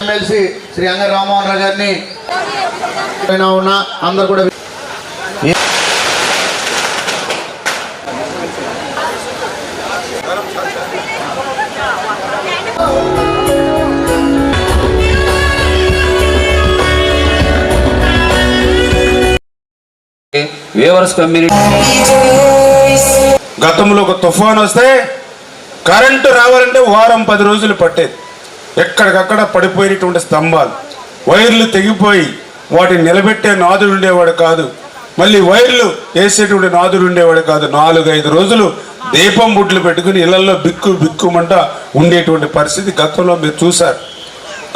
MLC Shri అంగ రామ్మోహన్ రావు గారిని పైన ఉన్న అందరు కూడా వేవర్స్ కమ్యూనిటీ గతంలో ఒక తుఫాన్ వస్తే కరెంటు రావాలంటే వారం పది రోజులు పట్టేది. ఎక్కడికక్కడ పడిపోయినటువంటి స్తంభాలు. వైర్లు తెగిపోయి వాటిని నిలబెట్టే నాదుడు ఉండేవాడు కాదు. మళ్ళీ వైర్లు వేసేటువంటి నాదుడు ఉండేవాడు కాదు. నాలుగైదు రోజులు దీపం బుడ్లు పెట్టుకుని ఇళ్ళలో బిక్కు బిక్కుమంట ఉండేటువంటి పరిస్థితి గతంలో మీరు చూశారు.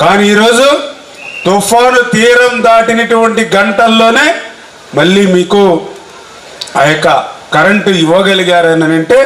కానీ ఈరోజు తుఫాను తీరం దాటినటువంటి గంటల్లోనే మళ్ళీ మీకు ఆ యొక్క కరెంటు ఇవ్వగలిగారని అంటే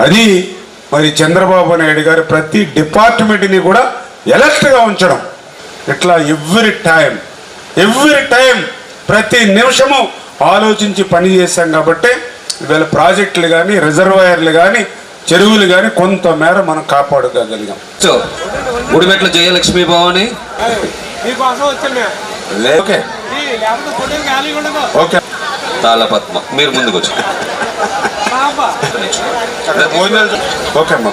అది మరి చంద్రబాబు నాయుడు గారు ప్రతి డిపార్ట్మెంట్ని కూడా ఎలర్ట్గా ఉంచడం. ఇట్లా ఎవ్రీ టైం ఎవ్రీ టైం ప్రతి నిమిషము ఆలోచించి పని చేశాం కాబట్టి ఇవాళ ప్రాజెక్టులు కానీ రిజర్వాయర్లు కానీ చెరువులు కానీ కొంతమేర మనం కాపాడుకోగలిగాం. Gudimetla Jayalakshmi Bhavani. Okay okay Talapadma. మీరు ముందుకు వచ్చి ఓకే అమ్మా